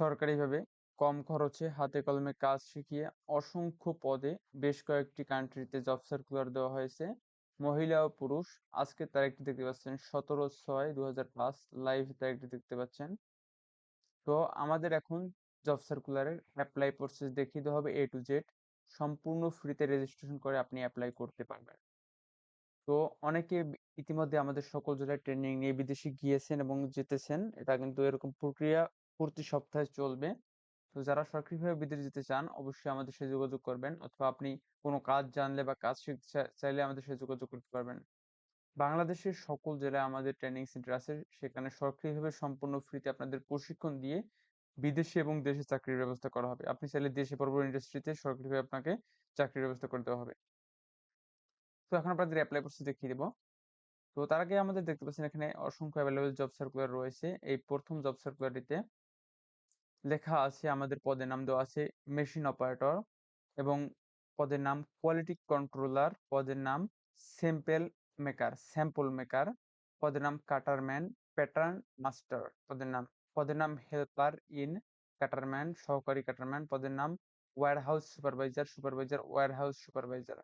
সরকারিভাবে কম খরচে হাতে কলমে কাজ শিখিয়ে অসংখ্য পদে বেশ কয়েকটি কান্ট্রিতে জব সার্কুলার দেওয়া হয়েছে। মহিলা ও পুরুষ, আজকে তারিখটি দেখতে পাচ্ছেন, সতেরো ছয় দু হাজার পাঁচ লাইভ তারিখটি দেখতে পাচ্ছেন। তো আমাদের এখন জব সার্কুলারের অ্যাপ্লাই প্রসেস দেখিয়ে দেওয়া হবে এ টু জেড সম্পূর্ণ ফ্রিতে রেজিস্ট্রেশন করে আপনি অ্যাপ্লাই করতে পারবেন। তো অনেকে ইতিমধ্যে আমাদের সকল জেলায় ট্রেনিং নিয়ে বিদেশে গিয়েছেন এবং যেতেছেন। এটা কিন্তু এরকম প্রক্রিয়া প্রতি সপ্তাহে চলবে। তো যারা সরকারিভাবে বিদেশ যেতে চান, অবশ্যই আমাদের সাথে যোগাযোগ করবেন অথবা আপনি কোনো কাজ জানলে বা কাজ শিখতে চাইলে আমাদের সাথে যোগাযোগ করতে পারবেন। বাংলাদেশের সকল জেলায় আমাদের ট্রেনিং সেন্টার আছে। সেখানে সরকারিভাবে সম্পূর্ণ ফ্রিতে আপনাদের প্রশিক্ষণ দিয়ে বিদেশে এবং দেশে চাকরির ব্যবস্থা করা হবে। আপনি চাইলে দেশে বড় ইন্ডাস্ট্রিতে সরকারিভাবে আপনাকে চাকরির ব্যবস্থা করে দেওয়া হবে। তো এখন আপনাদের অ্যাপ্লাই প্রসেস দেখিয়ে দেবো। তো তার আগে আমাদের দেখতে পাচ্ছেন এখানে অসংখ্য অ্যাভেলেবেল জব সার্কুলার রয়েছে। এই প্রথম জব সার্কুলারটিতে লেখা আছে, আমাদের পদের নাম দেওয়া আছে মেশিন অপারেটর এবং পদের নাম কোয়ালিটি কন্ট্রোলার, পদের নাম স্যাম্পেল মেকার, স্যাম্পল মেকার, পদের নাম কাটারম্যান প্যাটার্ন মাস্টার, পদের নাম পদের নাম হেল্পার ইন কাটারম্যান সহকারী কাটারম্যান পদের নাম warehouse supervisor supervisor warehouse supervisor.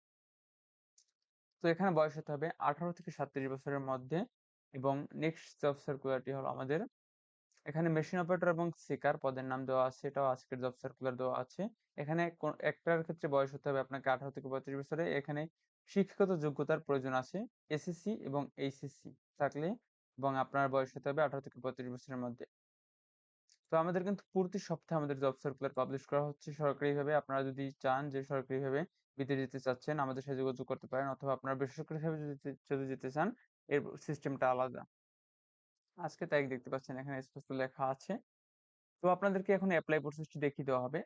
তো এখানে বয়স হতে হবে আঠারো থেকে সাতত্রিশ বছরের মধ্যে এবং নেক্সট জব সার্কুলারটি হলো আমাদের এখানে মেশিন অপারেটর এবং সেকার পদের নাম দেওয়া আছে, এটাও আজকের জব সার্কুলার দেওয়া আছে। এখানে একটার ক্ষেত্রে বয়স হতে হবে আপনাকে আঠারো থেকে পঁয়ত্রিশ বছরে। এখানে শিক্ষাগত যোগ্যতার প্রয়োজন আছে এসএসসি এবং এইচএসসি থাকলে এবং আপনার বয়স হতে হবে আঠারো থেকে পঁয়ত্রিশ বছরের মধ্যে। তো আমাদের কিন্তু প্রতি সপ্তাহে আমাদের জব সার্কুলার পাবলিশ করা হচ্ছে। সরকারিভাবে আপনারা যদি চান যে সরকারিভাবে বিদেশ যেতে চাচ্ছেন, আমাদের সাথে যোগাযোগ করতে পারেন অথবা আপনারা বেসরকারিভাবে যদি যদি যেতে চান, এর সিস্টেমটা আলাদা। আজকে তারিখ দেখতে পাচ্ছেন, এখানে স্পষ্ট লেখা আছে। তো আপনাদেরকে এখন অ্যাপ্লাই প্রসেসটি দেখিয়ে দেওয়া হবে।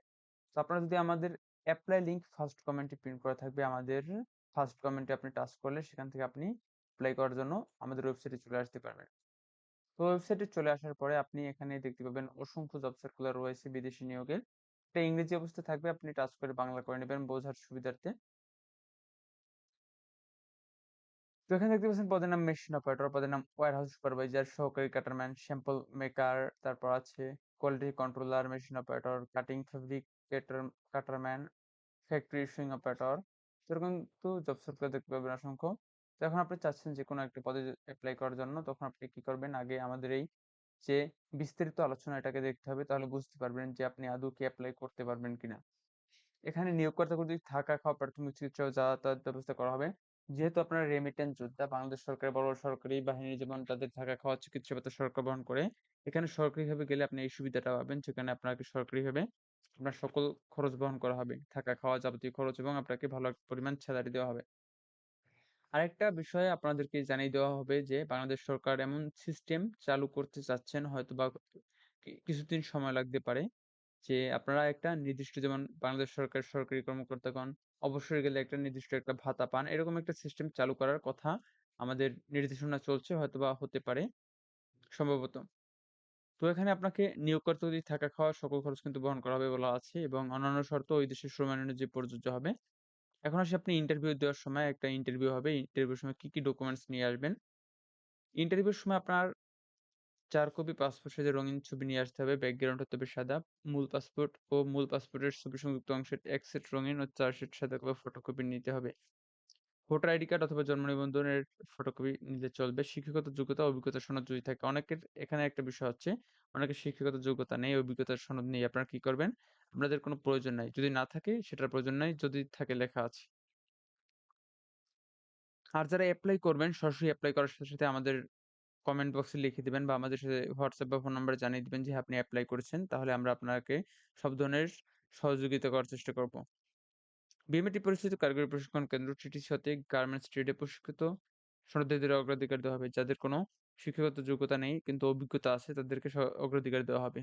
তো আপনারা যদি আমাদের অ্যাপ্লাই লিঙ্ক ফার্স্ট কমেন্টে প্রিন্ট করা থাকবে, আমাদের ফার্স্ট কমেন্টে আপনি টাচ করলে সেখান থেকে আপনি অ্যাপ্লাই করার জন্য আমাদের ওয়েবসাইটে চলে আসতে পারবেন। তো ওয়েবসাইটে চলে আসার পরে আপনি এখানে দেখতে পাবেন অসংখ্য জব সার্কুলার রয়েছে বিদেশি নিয়োগের। এটা ইংরেজি অবস্থা থাকবে, আপনি টাচ করে বাংলা করে নেবেন বোঝার সুবিধার্থে। তো এখানে দেখতে পাচ্ছেন পদের নাম মেশিন অপারেটর পদের নাম ওয়ার হাউস সুপারভাইজার সহকারী কাটারম্যান স্যাম্পল মেকার তারপর আছে quality controller machine operator cutting fabricator cutterman factory sewing operator এরকম তো জব সার্কুলার দেখতে পাবেন অসংখ্য। তো এখন আপনি চাচ্ছেন যে কোনো একটা পদে অ্যাপ্লাই করার জন্য, তখন আপনি কি করবেন? আগে আমাদের এই যে বিস্তারিত আলোচনা এটাকে দেখতে হবে, তাহলে বুঝতে পারবেন যে আপনি আদৌ কি অ্যাপ্লাই করতে পারবেন কিনা। এখানে নিয়োগকর্তা কর্তৃক থাকা খাওয়া প্রাথমিক চিকিৎসা যাতায়াত ব্যবস্থা করা হবে যেহেতু আপনারা রেমিটেন্স যোদ্ধা, বাংলাদেশ সরকারের বড় সরকারি বাহিনী যেমন তাদের থাকা খাওয়া, চিকিৎসা ভাতা সরকার বহন করে, এখানে সরকারিভাবে গেলে আপনি এই সুবিধাটা পাবেন। যেখানে আপনাকে সরকারিভাবে আপনার সকল খরচ বহন করা হবে। থাকা খাওয়া যাবতীয় খরচ এবং আপনাকে ভালো পরিমাণ স্যালারি দেওয়া হবে। আরেকটা বিষয়ে আপনাদেরকে জানিয়ে দেওয়া হবে যে, বাংলাদেশ সরকার এমন সিস্টেম চালু করতে চাচ্ছেন হয়তো বা কিছুদিন সময় লাগতে পারে যে, আপনারা একটা নির্দিষ্ট যেমন বাংলাদেশ সরকার সরকারি কর্মকর্তাগণ অবসরে গেলে একটা নির্দিষ্ট একটা ভাতা পান। এরকম একটা সিস্টেম চালু করার কথা আমাদের নির্দেশনা চলছে হয়তো বা হতে পারে, সম্ভবত। তো এখানে আপনাকে নিয়োগকর্তা যদি থাকা খাওয়া সকল খরচ কিন্তু বহন করা হবে বলা আছে এবং অন্যান্য শর্ত ওই দেশের শ্রম অনুযায়ী প্রযোজ্য হবে। এখন আসি আপনি ইন্টারভিউ দেওয়ার সময় একটা ইন্টারভিউ হবে। ইন্টারভিউর সময় কি কি ডকুমেন্টস নিয়ে আসবেন? ইন্টারভিউর সময় আপনার চার কপি পাসপোর্ট সাইজের রঙিন ছবি নিয়ে আসতে হবে। ব্যাকগ্রাউন্ড হতে হবে সাদা। মূল পাসপোর্ট ও মূল পাসপোর্টের ছবি সংযুক্ত অংশের এক সেট রঙিন ও চার সেট সাদা কপি ফটোকপি নিতে হবে। ভোটার আইডি কার্ড অথবা জন্ম নিবন্ধনের ফটোকপি নিলে চলবে। শিক্ষাগত যোগ্যতা, অভিজ্ঞতা, সনদ যদি থাকে, অনেকের এখানে একটা বিষয় হচ্ছে, অনেকের শিক্ষাগত যোগ্যতা নেই, অভিজ্ঞতার সনদ নেই। আপনারা কি করবেন? আপনাদের কোনো প্রয়োজন নাই। যদি না থাকে, সেটার প্রয়োজন নাই। যদি থাকে, লেখা আছে। আর যারা অ্যাপ্লাই করবেন, সরাসরি অ্যাপ্লাই করার সাথে সাথে আমাদের কমেন্ট বক্সে লিখে দিবেন বা আমাদের সাথে হোয়াটসঅ্যাপ বা ফোন নাম্বারে জানিয়ে দিবেন যে আপনি অ্যাপ্লাই করেছেন। তাহলে আমরা আপনাকে সব ধরনের সহযোগিতা করার চেষ্টা করব। বিএমএটি পরিস্থিতি কারিগরি প্রশিক্ষণ কেন্দ্র টিটিসি হতে গার্মেন্টস ট্রেডে প্রশিক্ষিত। শ্রদ্ধাদের অগ্রাধিকার দেওয়া হবে। যাদের কোনো শিক্ষাগত যোগ্যতা নেই কিন্তু অভিজ্ঞতা আছে তাদেরকে অগ্রাধিকার দেওয়া হবে।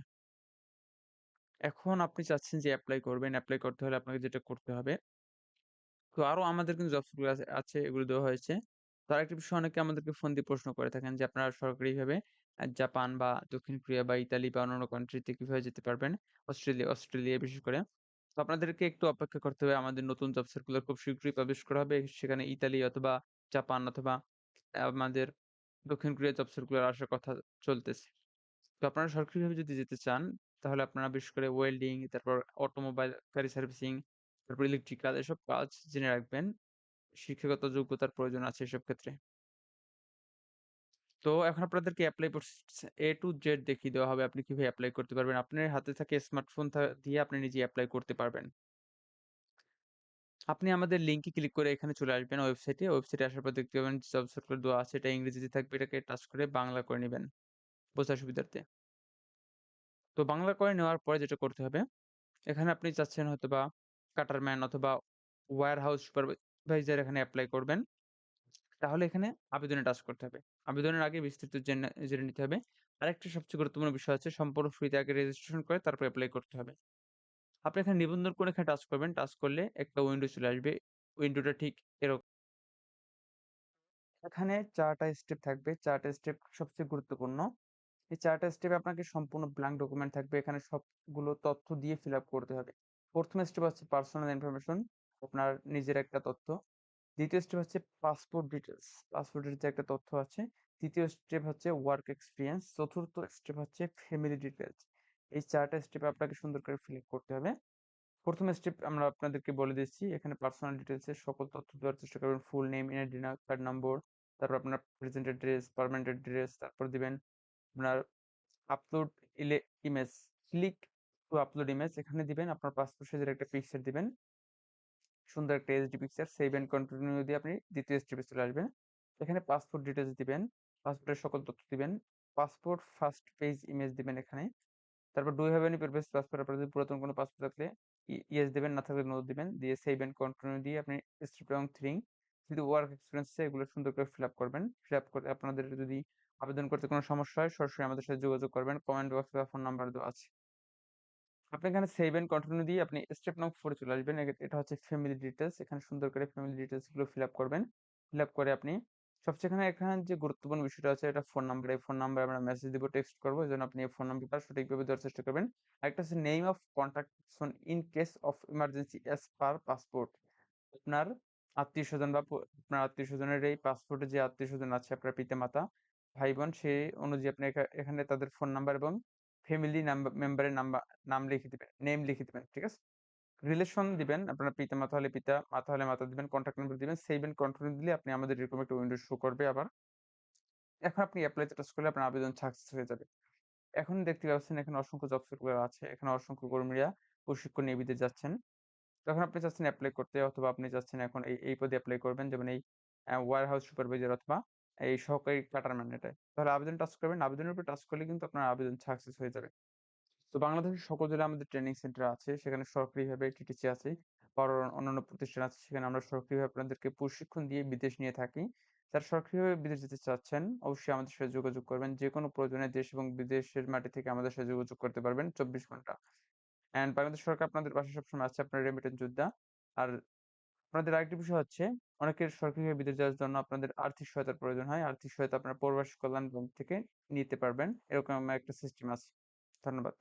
এখন আপনি চাচ্ছেন যে অ্যাপ্লাই করবেন। অ্যাপ্লাই করতে হলে আপনাকে যেটা করতে হবে। তো আরও আমাদের কিন্তু জব আছে, এগুলো দেওয়া হয়েছে। তার একটা বিষয় অনেকে আমাদেরকে ফোন দিয়ে প্রশ্ন করে থাকেন যে আপনারা সরকারিভাবে জাপান বা দক্ষিণ কোরিয়া বা ইতালি বা অন্যান্য কান্ট্রিতে কীভাবে যেতে পারবেন? অস্ট্রেলিয়া অস্ট্রেলিয়া বিশেষ করে। তো আপনাদেরকে একটু অপেক্ষা করতে হবে। আমাদের নতুন জব সার্কুলার খুব শীঘ্রই পাবলিশ করা হবে। সেখানে ইতালি অথবা জাপান অথবা আমাদের দক্ষিণ কোরিয়া জব সার্কুলার আসার কথা চলতেছে। তো আপনারা সরকারিভাবে যদি যেতে চান, তাহলে আপনারা বিশেষ করে ওয়েল্ডিং, তারপর অটোমোবাইল গাড়ি সার্ভিসিং, তারপর ইলেকট্রিক্যাল এসব কাজ জেনে রাখবেন। শিক্ষাগত যোগ্যতার প্রয়োজন আছে এসব ক্ষেত্রে। তো এখন আপনাদেরকে প্রসেস A to Z দেখিয়ে দেওয়া হবে। আপনি কীভাবে এপ্লাই করতে পারবেন। আপনার হাতে থাকা স্মার্টফোন দিয়ে আপনি নিজেই এপ্লাই করতে পারবেন। আপনি আমাদের লিংকে ক্লিক করে এখানে চলে আসবেন ওয়েবসাইটে। ওয়েবসাইটে আসার পর দেখতে পাবেন জব সার্কুলার দেওয়া আছে। এটা ইংরেজিতে থাকবে। এটাকে টাচ করে বাংলা করে নেবেন বোঝার সুবিধার্থে। তো বাংলা করে নেওয়ার পরে যেটা করতে হবে, এখানে আপনি চাচ্ছেন হয়তোবা কাটারম্যান অথবা ওয়্যার হাউস সুপারভাইজার এখানে এপ্লাই করবেন। তাহলে এখানে আবেদনে টাচ করতে হবে। আবেদনের আগে বিস্তৃত জেনে জেনে নিতে হবে। আরেকটা সবচেয়ে গুরুত্বপূর্ণ বিষয় আছে সম্পূর্ণ ফ্রিতে আগে রেজিস্ট্রেশন করে তারপর এপ্লাই করতে হবে। আপনি এখানে নিবন্ধন করে এখানে টাচ করবেন। টাচ করলে একটা উইন্ডো চলে আসবে। উইন্ডোটা ঠিক এরকম। এখানে ৪ টা স্টেপ থাকবে। ৪ টা স্টেপ সবচেয়ে গুরুত্বপূর্ণ। এই ৪ টা স্টেপে আপনাকে সম্পূর্ণ ব্ল্যাংক ডকুমেন্ট থাকবে। এখানে সবগুলো তথ্য দিয়ে ফিল আপ করতে হবে। ১ম স্টেপ হচ্ছে পার্সোনাল ইনফরমেশন, আপনার নিজের একটা তথ্য। দ্বিতীয় স্টেপ হচ্ছে পাসপোর্ট ডিটেইলস। পাসপোর্টের যে একটা তথ্য আছে। তৃতীয় স্টেপ হচ্ছে ওয়ার্ক এক্সপেরিয়েন্স। চতুর্থ স্টেপ হচ্ছে ফ্যামিলি ডিটেইলস। এই ৪ টা স্টেপে আপনাকে সুন্দর করে ফিল করতে হবে। ১ম স্টেপ আমরা আপনাদেরকে বলে দিচ্ছি। এখানে পার্সোনাল ডিটেইলস এর সকল তথ্য দেওয়ার চেষ্টা করবেন। Full name, NID card number, তারপর আপনার প্রেজেন্ট অ্যাড্রেস, পার্মানেন্ট অ্যাড্রেস, তারপর দিবেন আপনার upload image, click to upload image এখানে দিবেন আপনার পাসপোর্ট সাইজের একটা পিকচার দিবেন। সুন্দর একটা HD picture save and continue দিয়ে আপনি দ্বিতীয় স্টেপে চলে আসবেন। এখানে পাসপোর্ট ডিটেইলস দিবেন। পাসপোর্টের সকল তথ্য দিবেন। পাসপোর্ট ফার্স্ট পেজ ইমেজ দিবেন এখানে। তারপর do have any previous passport আপনার যদি পুরাতন কোনো পাসপোর্ট থাকলে ইয়েস দিবেন, না থাকলে নো দিবেন। দিয়ে সেভ এন্ড কন্টিনিউ দিয়ে আপনি স্টেপ এবং 3 যদি ওয়ার্ক এক্সপেরিয়েন্স আছে এগুলো সুন্দর করে ফিল আপ করবেন। ফিল আপ করে আপনাদের যদি আবেদন করতে কোনো সমস্যা হয় সরাসরি আমাদের সাথে যোগাযোগ করবেন। কমেন্ট বক্সে বা ফোন নাম্বার দেওয়া আছে। আপনি এখানে সেভ এন্ড কন্টিনিউ দিয়ে আপনি স্টেপ নং 4 এ চলে আসবেন। এটা হচ্ছে ফ্যামিলি ডিটেলস এখানে সুন্দর করে ফ্যামিলি ডিটেইলসগুলো ফিল আপ করবেন। ফিল আপ করে আপনি সবচেয়ে এখানে এখানে যে গুরুত্বপূর্ণ বিষয়টা আছে এটা ফোন নাম্বার। এই ফোন নাম্বারে আমরা মেসেজ দিব, টেক্সট করব। এজন্য আপনি এই ফোন নাম্বারটা সঠিকভাবে দেওয়ার চেষ্টা করবেন। আরেকটা হচ্ছে name of contact person in case of emergency as per passport. আপনার আত্মীয় স্বজন বা আপনার আত্মীয় স্বজনের এই পাসপোর্টে যে আত্মীয় স্বজন আছে আপনার পিতা-মাতা, ভাই-বোন সেই অনুযায়ী আপনি এখা এখানে তাদের ফোন নাম্বার এবং ফ্যামিলি নাম্বা মেম্বারের নাম্বা নাম লিখে দিবেন, নেম লিখে দিবেন। ঠিক আছে? রিলেশন দিবেন। আপনার পিতা-মাতা হলে পিতা, মাতা হলে মাতা দিবেন। কনট্যাক্ট নাম্বার দিবেন। সেভ এন্ড কন্টিনিউ দিলে আপনি আমাদের এরকম একটা উইন্ডো শো করবে আবার। এখন আপনি তে টাচ করলে আপনার আবেদন সাকসেস হয়ে যাবে। এখন দেখতে পাচ্ছেন এখানে অসংখ্য জব সার্কুলার আছে। এখানে অসংখ্য কর্মীরা প্রশিক্ষণ নিয়ে বিদেশ যাচ্ছেন। তখন আপনি চাচ্ছেন অ্যাপ্লাই করতে অথবা আপনি চাচ্ছেন এখন এই, এই পদে অ্যাপ্লাই করবেন যেমন এই অ্যা ওয়্যার হাউস সুপারভাইজার অথবা এই সহকারী কাটারম্যান এটায়। তাহলে আবেদন টাচ করবেন। আবেদনের উপর টাচ করলে কিন্তু আপনার আবেদন সাকসেস হয়ে যাবে। তো বাংলাদেশের সকল জেলায় আমাদের ট্রেনিং সেন্টার আছে। সেখানে সরকারিভাবে টিটিসি আছে। আবার অন্যান্য প্রতিষ্ঠান আছে। সেখানে আমরা সরকারিভাবে আপনাদেরকে প্রশিক্ষণ দিয়ে বিদেশ নিয়ে থাকি। যারা সরকারিভাবে বিদেশ যেতে চাচ্ছেন, অবশ্যই আমাদের সাথে যোগাযোগ করবেন। যেকোনো প্রয়োজনে দেশ এবং বিদেশের মাটি থেকে আমাদের সাথে যোগাযোগ করতে পারবেন ২৪ ঘণ্টা। অ্যান্ড বাংলাদেশ সরকার আপনাদের পাশে সবসময় আছে, আপনার রেমিটেন্স যোদ্ধা। আর আপনাদের আরেকটি বিষয় হচ্ছে, অনেকের সরকারিভাবে বিদেশ যাওয়ার জন্য আপনাদের আর্থিক সহায়তার প্রয়োজন হয়। আর্থিক সহায়তা আপনার প্রবাসী কল্যাণ থেকে নিতে পারবেন। এরকম একটা সিস্টেম আছে। ধন্যবাদ।